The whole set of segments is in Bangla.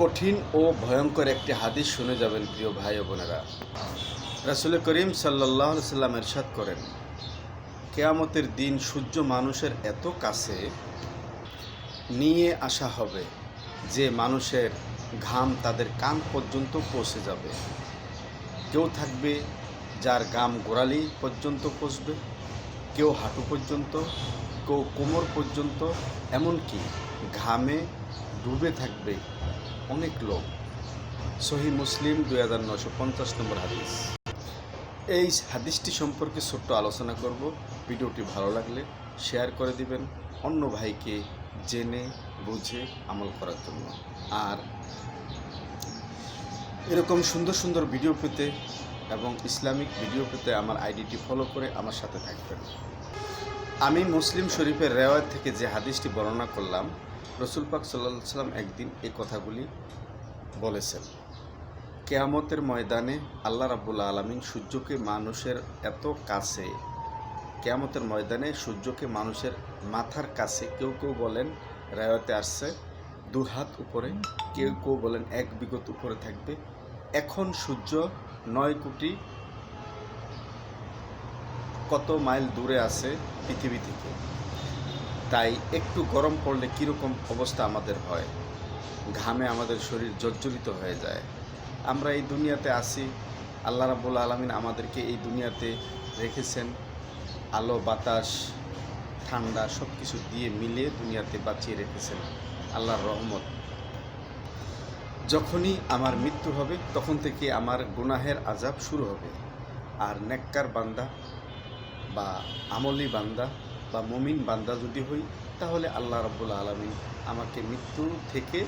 কঠিন ও ভয়ঙ্কর একটি হাদিস শুনে যাবেন প্রিয় ভাই বোনেরা। রাসুল করিম সাল্লাহ সাল্লাম এরশাদ করেন, কেয়ামতের দিন সূর্য মানুষের এত কাছে নিয়ে আসা হবে যে মানুষের ঘাম তাদের কান পর্যন্ত পৌঁছে যাবে। কেউ থাকবে যার গাম গোড়ালি পর্যন্ত পৌঁছবে, কেউ হাঁটু পর্যন্ত, কেউ কোমর পর্যন্ত, এমনকি ঘামে ডুবে থাকবে অনেক লোক। সহি মুসলিম দুই হাজার নশো পঞ্চাশ নম্বর হাদিস। এই হাদিসটি সম্পর্কে ছোট্ট আলোচনা করব। ভিডিওটি ভালো লাগলে শেয়ার করে দিবেন। অন্য ভাইকে জেনে, বুঝে আমল করার জন্য। আর এরকম সুন্দর সুন্দর ভিডিও পেতে এবং ইসলামিক ভিডিও পেতে আমার আইডিটি ফলো করে আমার সাথে থাকবেন। আমি মুসলিম শরীফের রেওয়ায়ত থেকে যে হাদিসটি বর্ণনা করলাম রসুল পাক সাল্লাহ সাল্লাম একদিন এই কথাগুলি বলেছেন, কেয়ামতের ময়দানে আল্লাহ রাবুল আলমিন সূর্যকে মানুষের এত কাছে, কেয়ামতের ময়দানে সূর্যকে মানুষের মাথার কাছে কেউ কেউ বলেন রায়তে আসছে, দু হাত উপরে কেউ কেউ বলেন এক বিগত উপরে থাকবে, এখন সূর্য নয় কোটি কত মাইল দূরে আছে পৃথিবী থেকে। তাই একটু গরম পড়লে কীরকম অবস্থা আমাদের হয়? ঘামে আমাদের শরীর জর্জরিত হয়ে যায়। আমরা এই দুনিয়াতে আসি আল্লাহ রাবুল আলমিন আমাদেরকে এই দুনিয়াতে রেখেছেন। আলো, বাতাস, ঠান্ডা সব কিছু দিয়ে মিলিয়ে দুনিয়াতে বাঁচিয়ে রেখেছেন আল্লাহর রহমত। যখনই আমার মৃত্যু হবে, তখন থেকে আমার গুনাহের আজাব শুরু হবে। আর নেককার বান্দা বা আমলি বান্দা বা মমিন বান্দা যদি হই, তাহলে আল্লাহ রাবুল আলমিন আমাকে মৃত্যু থেকে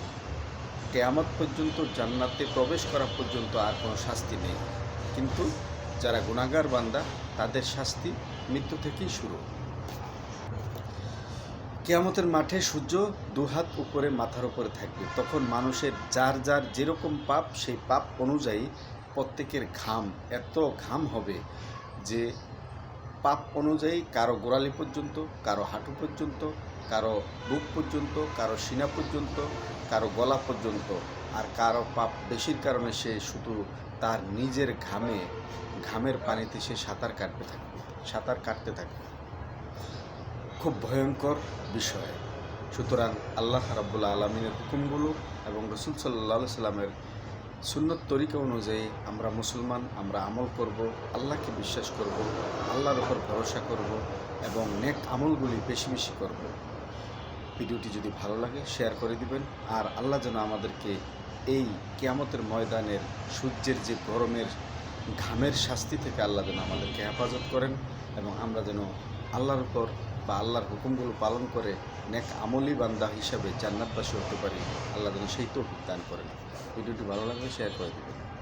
কেয়ামত পর্যন্ত জান্নাতে প্রবেশ করা পর্যন্ত আর কোনো শাস্তি নেই। কিন্তু যারা গুণাগার বান্দা, তাদের শাস্তি মৃত্যু থেকেই শুরু। কেয়ামতের মাঠে সূর্য দুহাত উপরে, মাথার উপরে থাকবে। তখন মানুষের যার যার যেরকম পাপ, সেই পাপ অনুযায়ী প্রত্যেকের ঘাম এত ঘাম হবে যে পাপ অনুযায়ী কারও গোড়ালি পর্যন্ত, কারও হাঁটু পর্যন্ত, কারও বুক পর্যন্ত, কারও সিনা পর্যন্ত, কারও গলা পর্যন্ত। আর কারও পাপ বেশির কারণে সে শুধু তার নিজের ঘামে, ঘামের পানিতে সে সাঁতার কাটতে থাকবে সাঁতার কাটতে থাকবে খুব ভয়ঙ্কর বিষয়। সুতরাং আল্লাহ রাবুল্লা আলমিনের হুকুমগুলো এবং রসুল সাল্লা সাল্লামের সুন্নত তরিকা অনুযায়ী আমরা মুসলমান, আমরা আমল করব, আল্লাহকে বিশ্বাস করব, আল্লাহর উপর ভরসা করব এবং নেক আমলগুলি বেশি বেশি করব। ভিডিওটি যদি ভালো লাগে, শেয়ার করে দিবেন। আর আল্লাহ যেন আমাদেরকে এই কেয়ামতের ময়দানের সূর্যের যে গরমের ঘামের শাস্তি থেকে আল্লাহ যেন আমাদেরকে হেফাজত করেন এবং আমরা যেন আল্লাহর উপর বা আল্লাহর হুকুমগুলো পালন করে নেক আমলি বান্দা হিসাবে জান্নাতবাসী হতে পারি। আল্লাহ যেন সেই তো দান করেন। ভিডিওটি ভালো লাগলে শেয়ার করে দেবেন।